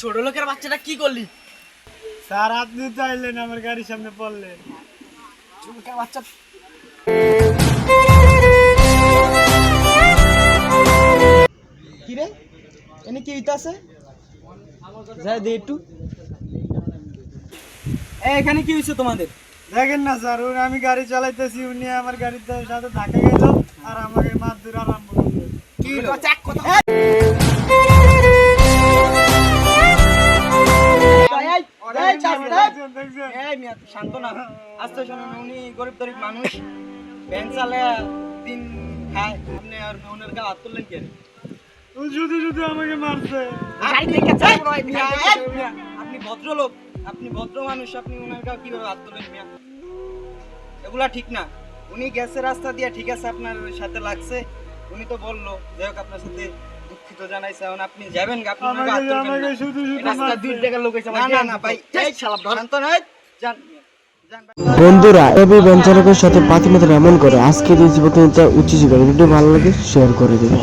ছোট লোকের বাচ্চাটা কি করলি? স্যার আপনি চাইলেন আমার গাড়ির সামনে পড়লেন ছোট লোকের বাচ্চা। কিরে? এনে কি হইতাছে? যাই দে একটু। এখানে কি হয়েছে তোমাদের? দেখেন না স্যার উনি আমি গাড়ি চালাইতেছি উনি আমার গাড়ির সাথে ধাক্কা গেল আর আমাকে মারধর আরম্ভ করল। কি? এই, এই, এই, এই। দেখছেন, দেখছেন? এই মিয়া, শান্ত না। আস্তে শোনেন উনি গরিব গরিব মানুষ। ব্যাংক চালে দিন খায়। আপনি আর ওনার গা হাত তুললেন কেন ও শুধু শুধু আমাকে মারছে। আপনি ভদ্রলোক। আপনি ভদ্র মানুষ আপনি ওনার গা কীভাবে হাত তুলেন মিয়া? এগুলা ঠিক না। উনি গেছে রাস্তা দিয়ে ঠিক আছে আপনার সাথে লাগছে। উনি তো বলল যাই হোক আপনার সাথে দুঃখিত জানাইছে এখন আপনি যাবেন আপনি ওনার গা হাত আমাকে তুলবেন আমাকে না। শুধু শুধু রাস্তা দুই টাকার লোক না না না ভাই এই শালা যান বন্ধুরা এবি বঞ্চালকের সাথে পাতি মাত্র এমন করে আজকে এই জীবনটা উচিত ভিডিও ভালো লাগে শেয়ার করে দেবেন।